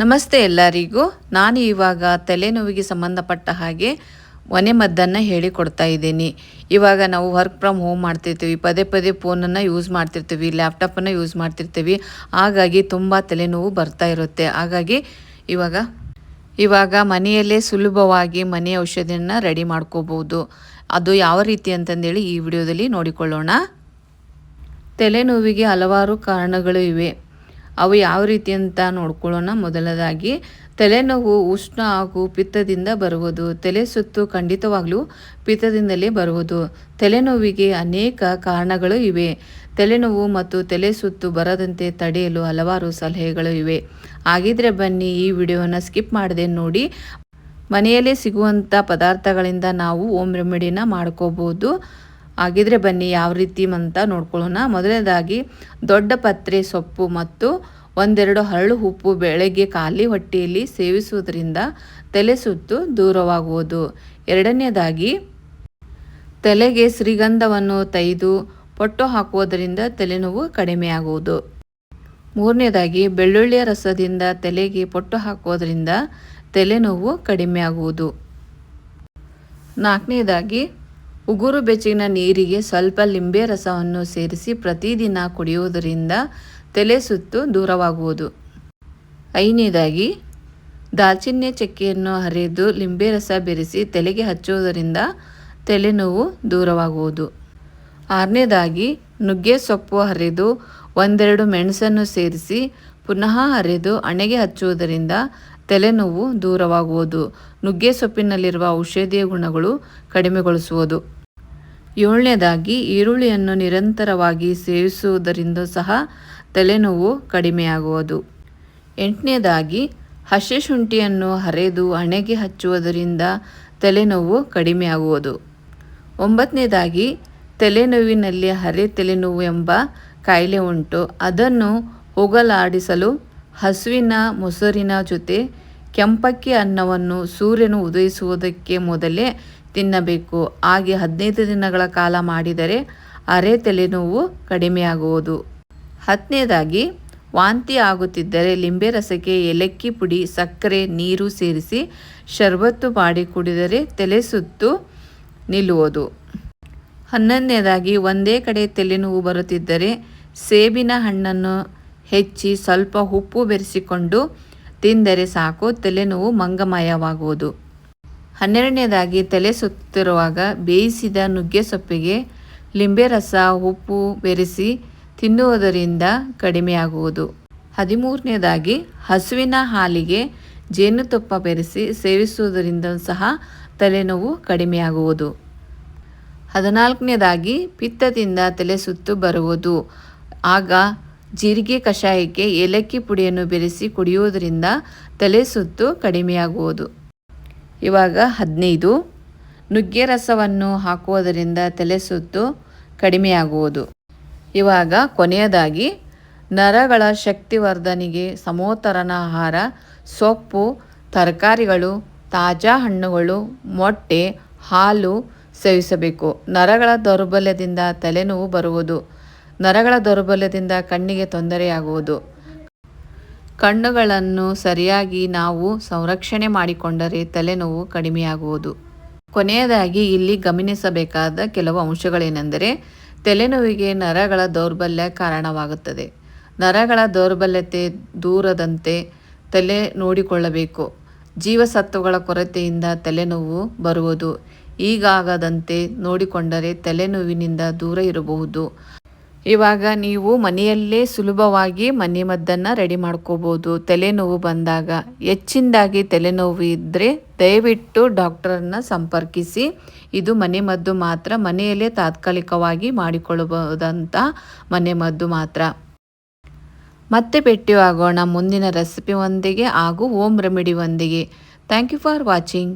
ನಮಸ್ತೆ ಎಲ್ಲರಿಗೂ. ನಾನು ಇವಾಗ ತಲೆನೋವಿಗೆ ಸಂಬಂಧಪಟ್ಟ ಹಾಗೆ ಮನೆ ಮದ್ದನ್ನು ಹೇಳಿಕೊಡ್ತಾ ಇದ್ದೀನಿ. ಇವಾಗ ನಾವು ವರ್ಕ್ ಫ್ರಮ್ ಹೋಮ್ ಮಾಡ್ತಿರ್ತೀವಿ. ಪದೇ ಪದೇ ಫೋನನ್ನು ಯೂಸ್ ಮಾಡ್ತಿರ್ತೀವಿ ಲ್ಯಾಪ್ಟಾಪನ್ನು ಯೂಸ್ ಮಾಡ್ತಿರ್ತೀವಿ. ಹಾಗಾಗಿ ತುಂಬ ತಲೆನೋವು ಬರ್ತಾ ಇರುತ್ತೆ. ಹಾಗಾಗಿ ಇವಾಗ ಇವಾಗ ಮನೆಯಲ್ಲೇ ಸುಲಭವಾಗಿ ಮನೆ ಔಷಧಿಯನ್ನು ರೆಡಿ ಮಾಡ್ಕೋಬೋದು ಅದು ಯಾವ ರೀತಿ ಅಂತಂದೇಳಿ ಈ ವಿಡಿಯೋದಲ್ಲಿ ನೋಡಿಕೊಳ್ಳೋಣ. ತಲೆನೋವಿಗೆ ಹಲವಾರು ಕಾರಣಗಳು ಇವೆ. ಅವು ಯಾವ ರೀತಿ ಅಂತ ನೋಡ್ಕೊಳ್ಳೋಣ. ಮೊದಲದಾಗಿ ತಲೆನೋವು ಉಷ್ಣ ಹಾಗೂ ಪಿತ್ತದಿಂದ ಬರುವುದು. ತಲೆ ಸುತ್ತು ಖಂಡಿತವಾಗ್ಲೂ ಪಿತ್ತದಿಂದಲೇ ಬರುವುದು. ತಲೆನೋವಿಗೆ ಅನೇಕ ಕಾರಣಗಳು ಇವೆ. ತಲೆನೋವು ಮತ್ತು ತಲೆ ಸುತ್ತು ಬರದಂತೆ ತಡೆಯಲು ಹಲವಾರು ಸಲಹೆಗಳು ಇವೆ. ಹಾಗಿದ್ರೆ ಬನ್ನಿ ಈ ವಿಡಿಯೋನ ಸ್ಕಿಪ್ ಮಾಡದೆ ನೋಡಿ. ಮನೆಯಲ್ಲೇ ಸಿಗುವಂಥ ಪದಾರ್ಥಗಳಿಂದ ನಾವು ಓಮ್ ರೆಮಿಡಿನ ಮಾಡ್ಕೋಬೋದು. ಹಾಗಿದ್ರೆ ಬನ್ನಿ, ಯಾವ ರೀತಿ ಅಂತ ನೋಡ್ಕೊಳ್ಳೋಣ. ಮೊದಲನೇದಾಗಿ, ದೊಡ್ಡ ಪತ್ರೆ, ಸೊಪ್ಪು ಮತ್ತು ಒಂದೆರಡು ಹರಳು ಉಪ್ಪು ಬೆಳಗ್ಗೆ ಖಾಲಿ ಹೊಟ್ಟೆಯಲ್ಲಿ ಸೇವಿಸುವುದರಿಂದ ತಲೆ ಸುತ್ತು ದೂರವಾಗುವುದು. ಎರಡನೇದಾಗಿ, ತಲೆಗೆ ಶ್ರೀಗಂಧವನ್ನು ತೆಗೆದು ಪೊಟ್ಟು ಹಾಕುವುದರಿಂದ ತಲೆನೋವು ಕಡಿಮೆಯಾಗುವುದು. ಮೂರನೇದಾಗಿ, ಬೆಳ್ಳುಳ್ಳಿಯ ರಸದಿಂದ ತಲೆಗೆ ಪೊಟ್ಟು ಹಾಕುವುದರಿಂದ ತಲೆನೋವು ಕಡಿಮೆಯಾಗುವುದು. ನಾಲ್ಕನೇದಾಗಿ ಉಗುರು ಬೆಚ್ಚಿನ ನೀರಿಗೆ ಸ್ವಲ್ಪ ಲಿಂಬೆ ರಸವನ್ನು ಸೇರಿಸಿ ಪ್ರತಿದಿನ ಕುಡಿಯುವುದರಿಂದ ತಲೆ ಸುತ್ತು ದೂರವಾಗುವುದು. ಐದನೇದಾಗಿ, ದಾಲ್ಚಿನ್ನೆ ಚಕ್ಕೆಯನ್ನು ಹರಿದು ಲಿಂಬೆ ರಸ ಬೆರೆಸಿ ತಲೆಗೆ ಹಚ್ಚುವುದರಿಂದ ತಲೆನೋವು ದೂರವಾಗುವುದು. ಆರನೇದಾಗಿ, ನುಗ್ಗೆ ಸೊಪ್ಪು ಹರಿದು ಒಂದೆರಡು ಮೆಣಸನ್ನು ಸೇರಿಸಿ ಪುನಃ ಹರಿದು ಹಣೆಗೆ ಹಚ್ಚುವುದರಿಂದ ತಲೆನೋವು ದೂರವಾಗುವುದು. ನುಗ್ಗೆ ಸೊಪ್ಪಿನಲ್ಲಿರುವ ಔಷಧೀಯ ಗುಣಗಳು ಕಡಿಮೆಗೊಳಿಸುವುದು. ಏಳನೇದಾಗಿ ಈರುಳ್ಳಿಯನ್ನು ನಿರಂತರವಾಗಿ ಸೇವಿಸುವುದರಿಂದ ಸಹ ತಲೆನೋವು ಕಡಿಮೆಯಾಗುವುದು. ಎಂಟನೇದಾಗಿ ಹಸಿ ಶುಂಠಿಯನ್ನು ಹರಿದು ಹಣೆಗೆ ಹಚ್ಚುವುದರಿಂದ ತಲೆನೋವು ಕಡಿಮೆಯಾಗುವುದು. ಒಂಬತ್ತನೇದಾಗಿ ತಲೆನೋವಿನಲ್ಲಿ ಹರೆ ತಲೆನೋವು ಎಂಬ ಕಾಯಿಲೆ ಉಂಟು. ಅದನ್ನು ಹೋಗಲಾಡಿಸಲು ಹಸುವಿನ ಮೊಸರಿನ ಜೊತೆ ಕೆಂಪಕ್ಕಿ ಅನ್ನವನ್ನು ಸೂರ್ಯನು ಉದಯಿಸುವುದಕ್ಕೆ ಮೊದಲೇ ತಿನ್ನಬೇಕು. ಹಾಗೆ ಹದಿನೈದು ದಿನಗಳ ಕಾಲ ಮಾಡಿದರೆ ಅರೆ ತಲೆನೋವು ಕಡಿಮೆಯಾಗುವುದು. ಹತ್ತನೇದಾಗಿ, ವಾಂತಿ ಆಗುತ್ತಿದ್ದರೆ ಲಿಂಬೆ ರಸಕ್ಕೆ ಏಲಕ್ಕಿ ಪುಡಿ, ಸಕ್ಕರೆ, ನೀರು ಸೇರಿಸಿ ಶರಬತ್ತು ಮಾಡಿ ಕುಡಿದರೆ ತಲೆ ಸುತ್ತು ನಿಲ್ಲುವುದು. ಹನ್ನೊಂದನೇದಾಗಿ, ಒಂದೇ ಕಡೆ ತಲೆನೋವು ಬರುತ್ತಿದ್ದರೆ ಸೇಬಿನ ಹಣ್ಣನ್ನು ಹೆಚ್ಚಿ ಸ್ವಲ್ಪ ಉಪ್ಪು ಬೆರೆಸಿಕೊಂಡು ತಿಂದರೆ ಸಾಕು, ತಲೆನೋವು ಮಂಗಮಯವಾಗುವುದು. ಹನ್ನೆರಡನೇದಾಗಿ, ತಲೆ ಸುತ್ತಿರುವಾಗ ಬೇಯಿಸಿದ ನುಗ್ಗೆ ಸೊಪ್ಪಿಗೆ ಲಿಂಬೆ ರಸ, ಉಪ್ಪು ಬೆರೆಸಿ ತಿನ್ನುವುದರಿಂದ ಕಡಿಮೆಯಾಗುವುದು. ಹದಿಮೂರನೇದಾಗಿ, ಹಸುವಿನ ಹಾಲಿಗೆ ಜೇನುತುಪ್ಪ ಬೆರೆಸಿ ಸೇವಿಸುವುದರಿಂದ ಸಹ ತಲೆನೋವು ಕಡಿಮೆಯಾಗುವುದು. ಹದಿನಾಲ್ಕನೇದಾಗಿ, ಪಿತ್ತದಿಂದ ತಲೆ ಸುತ್ತು ಬರುವುದು. ಆಗ ಜೀರಿಗೆ ಕಷಾಯಕ್ಕೆ ಏಲಕ್ಕಿ ಪುಡಿಯನ್ನು ಬೆರೆಸಿ ಕುಡಿಯುವುದರಿಂದ ತಲೆ ಸುತ್ತು ಕಡಿಮೆಯಾಗುವುದು. ಇವಾಗ ಹದಿನೈದು. ನುಗ್ಗೆ ರಸವನ್ನು ಹಾಕುವುದರಿಂದ ತಲೆ ಸುತ್ತು ಕಡಿಮೆಯಾಗುವುದು. ಇವಾಗ ಕೊನೆಯದಾಗಿ, ನರಗಳ ಶಕ್ತಿವರ್ಧನೆಗೆ ಸಮೋತರನ ಆಹಾರ, ಸೊಪ್ಪು, ತರಕಾರಿಗಳು, ತಾಜಾ ಹಣ್ಣುಗಳು, ಮೊಟ್ಟೆ, ಹಾಲು ಸೇವಿಸಬೇಕು. ನರಗಳ ದೌರ್ಬಲ್ಯದಿಂದ ತಲೆನೋವು ಬರುವುದು. ನರಗಳ ದೌರ್ಬಲ್ಯದಿಂದ ಕಣ್ಣಿಗೆ ತೊಂದರೆಯಾಗುವುದು. ಕಣ್ಣುಗಳನ್ನು ಸರಿಯಾಗಿ ನಾವು ಸಂರಕ್ಷಣೆ ಮಾಡಿಕೊಂಡರೆ ತಲೆನೋವು ಕಡಿಮೆಯಾಗುವುದು. ಕೊನೆಯದಾಗಿ ಇಲ್ಲಿ ಗಮನಿಸಬೇಕಾದ ಕೆಲವು ಅಂಶಗಳೇನೆಂದರೆ, ತಲೆನೋವಿಗೆ ನರಗಳ ದೌರ್ಬಲ್ಯ ಕಾರಣವಾಗುತ್ತದೆ. ನರಗಳ ದೌರ್ಬಲ್ಯತೆ ದೂರದಂತೆ ತಲೆ ನೋಡಿಕೊಳ್ಳಬೇಕು. ಜೀವಸತ್ವಗಳ ಕೊರತೆಯಿಂದ ತಲೆನೋವು ಬರುವುದು. ಈಗಾಗದಂತೆ ನೋಡಿಕೊಂಡರೆ ತಲೆನೋವಿನಿಂದ ದೂರ ಇರಬಹುದು. ಇವಾಗ ನೀವು ಮನೆಯಲ್ಲೇ ಸುಲಭವಾಗಿ ಮನೆ ಮದ್ದನ್ನು ರೆಡಿ ಮಾಡ್ಕೋಬೋದು. ತಲೆನೋವು ಬಂದಾಗ ಹೆಚ್ಚಿನದಾಗಿ ತಲೆನೋವು ಇದ್ದರೆ ದಯವಿಟ್ಟು ಡಾಕ್ಟರನ್ನ ಸಂಪರ್ಕಿಸಿ. ಇದು ಮನೆ ಮದ್ದು ಮಾತ್ರ ಮನೆಯಲ್ಲೇ ತಾತ್ಕಾಲಿಕವಾಗಿ ಮಾಡಿಕೊಳ್ಳಬಹುದಂಥ ಮನೆ ಮದ್ದು ಮಾತ್ರ. ಮತ್ತೆ ಭೇಟಿಯಾಗೋಣ ಮುಂದಿನ ರೆಸಿಪಿ ಒಂದಿಗೆ ಹಾಗೂ ಹೋಮ್ ರೆಮಿಡಿ ಒಂದಿಗೆ. Thank you for watching.